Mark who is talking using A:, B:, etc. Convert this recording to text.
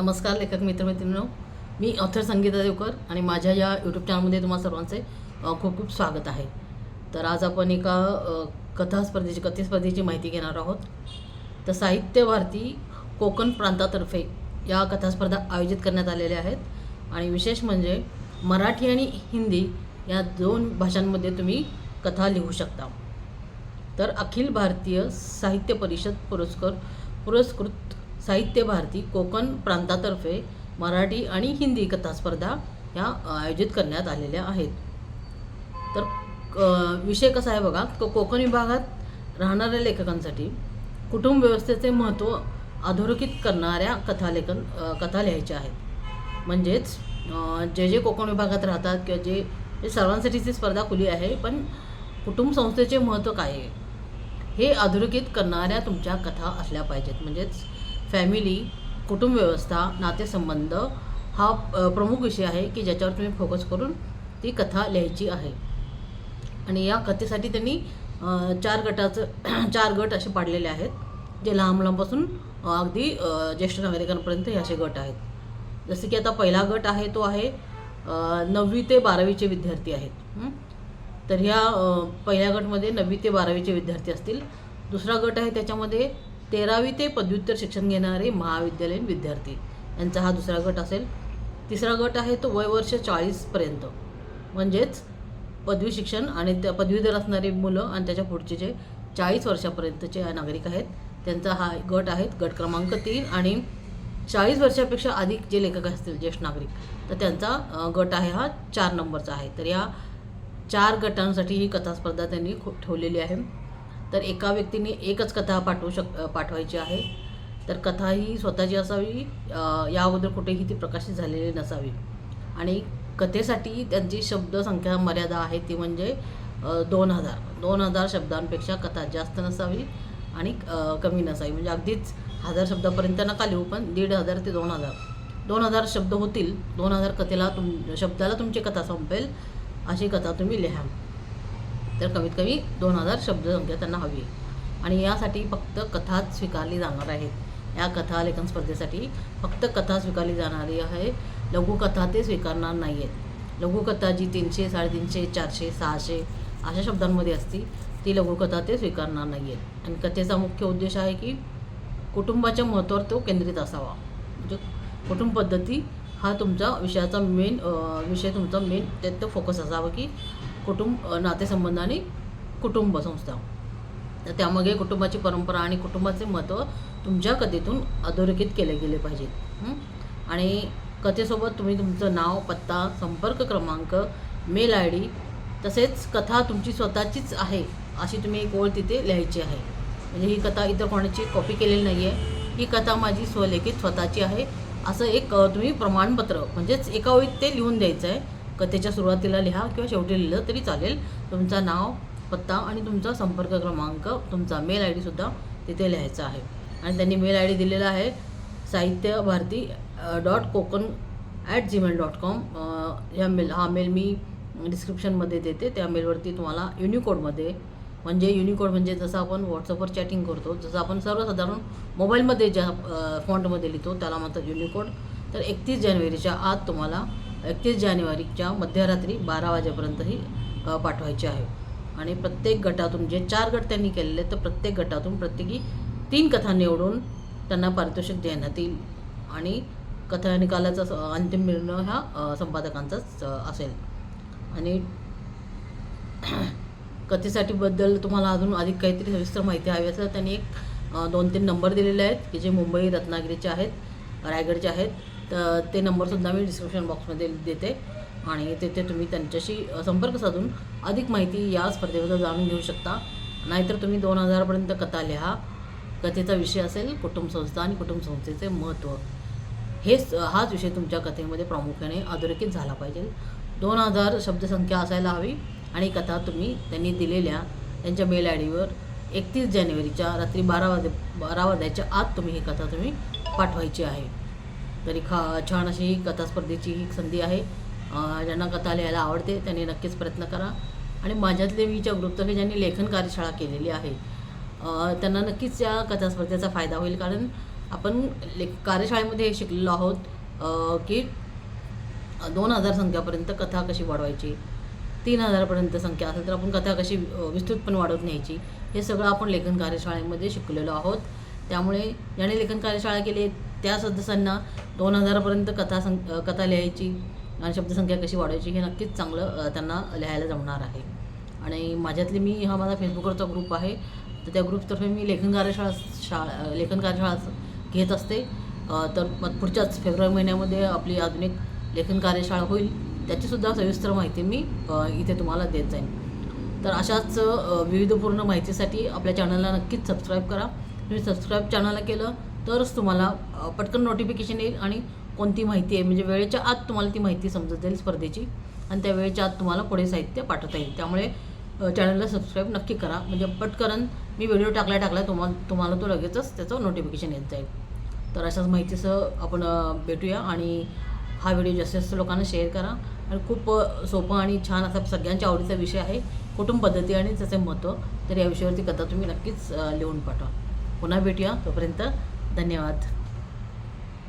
A: नमस्कार लेखक मित्रमैत्रिणींनो. मी ऑथर संगीता देवकर आणि माझ्या या यूट्यूब चॅनलमध्ये तुम्हा सर्वांचे खूप खूप स्वागत आहे. तर आज आपण एका कथा स्पर्धेची कथे स्पर्धेची माहिती घेणार आहोत. तर साहित्य भारती कोकण प्रांतातर्फे या कथास्पर्धा आयोजित करण्यात आलेल्या आहेत. आणि विशेष म्हणजे मराठी आणि हिंदी या दोन भाषांमध्ये तुम्ही कथा लिहू शकता. तर अखिल भारतीय साहित्य परिषद पुरस्कार पुरस्कृत साहित्य भारती कोकण प्रांतातर्फे मराठी आणि हिंदी कथा स्पर्धा ह्या आयोजित करण्यात आलेल्या आहेत. तर क- विषय कसा आहे बघा को कोकण विभागात राहणाऱ्या लेखकांसाठी कुटुंब व्यवस्थेचे महत्त्व अधोरेखित करणाऱ्या कथालेखन कथा लिहायच्या आहेत. म्हणजेच जे जे कोकण विभागात राहतात किंवा जे जे सर्वांसाठीची स्पर्धा खुली आहे पण कुटुंब संस्थेचे महत्त्व काय आहे? हे अधोरेखित करणाऱ्या तुमच्या कथा असल्या पाहिजेत. म्हणजेच फॅमिली कुटुंबव्यवस्था नातेसंबंध हा प्रमुख विषय आहे की ज्याच्यावर तुम्ही फोकस करून ती कथा लिहायची आहे. आणि या कथेसाठी त्यांनी चार गटाचं चार गट असे पाडलेले आहेत जे लहान मुलांपासून अगदी ज्येष्ठ नागरिकांपर्यंत हे असे गट आहेत. जसे की आता पहिला गट आहे तो आहे नववी ते बारावीचे विद्यार्थी आहेत. तर ह्या पहिल्या गटमध्ये नववी ते बारावीचे विद्यार्थी असतील. दुसरा गट आहे त्याच्यामध्ये तेरावी ते पदव्युत्तर शिक्षण घेणारे महाविद्यालयीन विद्यार्थी. यांचा हा दुसरा गट असेल. तिसरा गट आहे तो वयवर्ष चाळीसपर्यंत म्हणजेच पदवी शिक्षण आणि त्या पदवीधर असणारी मुलं आणि त्याच्या पुढचे जे चाळीस वर्षापर्यंतचे नागरिक आहेत त्यांचा हा गट आहेत गट क्रमांक तीन आणि चाळीस वर्षापेक्षा अधिक जे लेखक असतील ज्येष्ठ नागरिक तर त्यांचा गट आहे हा चार नंबरचा आहे. तर या चार गटांसाठी ही कथा स्पर्धा त्यांनी खूप ठेवलेली आहे. तर एका व्यक्तीने एकच कथा पाठवू शक पाठवायची आहे. तर कथा ही स्वतःची असावी या अगोदर कुठेही ती प्रकाशित झालेली नसावी. आणि कथेसाठी त्यांची शब्दसंख्या मर्यादा आहे ती म्हणजे दोन हजार. दोन हजार शब्दांपेक्षा कथा जास्त नसावी आणि कमी नसावी. म्हणजे अगदीच हजार शब्दापर्यंत नका लिहू पण दीड हजार ते दोन हजार. दोन हजार शब्द होतील दोन हजार कथेला तुम शब्दाला तुमची कथा संपेल अशी कथा तुम्ही लिहा. तर कमीत कमी दोन हजार शब्दसंख्या त्यांना हवी आहे. आणि यासाठी फक्त कथाच स्वीकारली जाणार आहेत या कथा लेखन स्पर्धेसाठी फक्त कथा स्वीकारली जाणारी आहे. लघुकथा ते स्वीकारणार नाही आहेत लघुकथा जी तीनशे साडेतीनशे चारशे सहाशे अशा शब्दांमध्ये असती ती लघुकथा ते स्वीकारणार नाही आहेत आणि कथेचा मुख्य उद्देश आहे की कुटुंबाच्या महत्त्वावर तो केंद्रित असावा. म्हणजे कुटुंब पद्धती हा तुमचा विषयाचा मेन विषय तुमचा मेन त्यात तो फोकस असावा की कुटुंब नातेसंबंध आणि कुटुंब संस्था. तर त्यामागे कुटुंबाची परंपरा आणि कुटुंबाचे महत्त्व तुमच्या कथेतून अधोरेखित केले गेले पाहिजेत आणि कथेसोबत तुम्ही तुमचं नाव पत्ता संपर्क क्रमांक मेल आय डी तसेच कथा तुमची स्वतःचीच आहे अशी तुम्ही एक ओळ तिथे लिहायची आहे. म्हणजे ही कथा इतर कोणाची कॉपी केलेली नाही आहे ही कथा माझी स्वलेखित स्वतःची आहे. असं एक तुम्ही प्रमाणपत्र म्हणजेच एका ओळीत ते लिहून द्यायचं आहे. कथेच्या सुरुवातीला लिहा किंवा शेवटी लिहिलं तरी चालेल. तुमचा नाव पत्ता आणि तुमचा संपर्क क्रमांक तुमचा मेल आय डीसुद्धा तिथे लिहायचा आहे. आणि त्यांनी मेल आय डी दिलेला आहे Sahitya Bharati dot Konkan at Gmail dot com. ह्या मेल हा मेल मी डिस्क्रिप्शनमध्ये देते. त्या मेलवरती तुम्हाला युनिकोडमध्ये म्हणजे युनिकोड म्हणजे जसं आपण व्हॉट्सअपवर चॅटिंग करतो जसं आपण सर्वसाधारण मोबाईलमध्ये ज्या फॉन्टमध्ये लिहितो त्याला म्हणतात युनिकोड. तर एकतीस जानेवारीच्या आत तुम्हाला एकतीस जानेवारीच्या मध्यरात्री बारा वाजेपर्यंत ही पाठवायची आहे. आणि प्रत्येक गटातून जे चार गट त्यांनी केलेले तर प्रत्येक गटातून प्रत्येकी तीन कथा निवडून त्यांना पारितोषिक देण्यात येईल. आणि कथा निकालाचा स- अंतिम निर्णय हा संपादकांचाच असेल. आणि कथेसाठी बद्दल तुम्हाला अजून अधिक काहीतरी सविस्तर माहिती हवी असेल त्यांनी एक दोन तीन नंबर दिलेले आहेत की जे मुंबई रत्नागिरीचे आहेत रायगडचे आहेत. तर ते नंबरसुद्धा मी डिस्क्रिप्शन बॉक्समध्ये देते आणि तिथे तुम्ही त्यांच्याशी संपर्क साधून अधिक माहिती या स्पर्धेबद्दल जाणून घेऊ शकता. नाहीतर तुम्ही दोन हजारपर्यंत कथा लिहा. कथेचा विषय असेल कुटुंब संस्था आणि कुटुंब संस्थेचे महत्त्व. हेच हाच विषय तुमच्या कथेमध्ये प्रामुख्याने अधोरेखित झाला पाहिजे. दोन हजार शब्दसंख्या असायला हवी आणि कथा तुम्ही त्यांनी दिलेल्या त्यांच्या मेल आय डीवर एकतीस जानेवारीच्या रात्री बारा वाजे बारा वाजायच्या आत तुम्ही ही कथा तुम्ही पाठवायची आहे. तरी खा छान अशी कथा स्पर्धेची ही संधी आहे. ज्यांना कथा लिहायला आवडते त्यांनी नक्कीच प्रयत्न करा. आणि माझ्यातले वीच्या ग्रुपतर्फे ज्यांनी लेखन कार्यशाळा केलेली आहे त्यांना नक्कीच या कथा स्पर्धेचा फायदा होईल. कारण आपण ले कार्यशाळेमध्ये हे शिकलेलो आहोत की दोन हजार संख्यापर्यंत कथा कशी वाढवायची तीन हजारपर्यंत संख्या असेल तर आपण कथा कशी विस्तृतपणे वाढवत न्यायची हे सगळं आपण लेखन कार्यशाळेमध्ये शिकलेलो आहोत. त्यामुळे ज्याने लेखन कार्यशाळा केली आहे, त्या सदस्यांना दोन हजारापर्यंत कथा सं कथा लिहायची आणि शब्दसंख्या कशी वाढवायची हे नक्कीच चांगलं त्यांना लिहायला जमणार आहे. आणि माझ्यातली मी हा माझा फेसबुकवरचा ग्रुप आहे. तर त्या ग्रुपतर्फे मी लेखन कार्यशाळा शाळा लेखन कार्यशाळा घेत असते. तर मग पुढच्याच फेब्रुवारी महिन्यामध्ये आपली आधुनिक लेखन कार्यशाळा होईल. त्याचीसुद्धा सविस्तर माहिती मी इथे तुम्हाला देत जाईन. तर अशाच विविधपूर्ण माहितीसाठी आपल्या चॅनलला नक्कीच सबस्क्राईब करा. तुम्ही सबस्क्राईब चॅनलला केलं तरच तुम्हाला पटकन नोटिफिकेशन येईल आणि कोणती माहिती आहे म्हणजे वेळेच्या आत तुम्हाला ती माहिती समजत जाईल स्पर्धेची आणि त्या वेळेच्या आत तुम्हाला पुढे साहित्य पाठवता येईल. त्यामुळे चॅनलला सबस्क्राईब नक्की करा. म्हणजे पटकन मी व्हिडिओ टाकला टाकला तुम्हाला तुम्हाला तो लगेचच त्याचं नोटिफिकेशन येत जाईल. तर अशाच माहितीसह आपण भेटूया आणि हा व्हिडिओ जास्तीत जास्त लोकांना शेअर करा. आणि खूप सोपं आणि छान असा सगळ्यांच्या आवडीचा विषय आहे कुटुंब पद्धती आणि त्याचे महत्त्व तर या विषयावरती कथा तुम्ही नक्कीच लिहून पाठवा. पुन्हा भेटूया तोपर्यंत. धन्यवाद.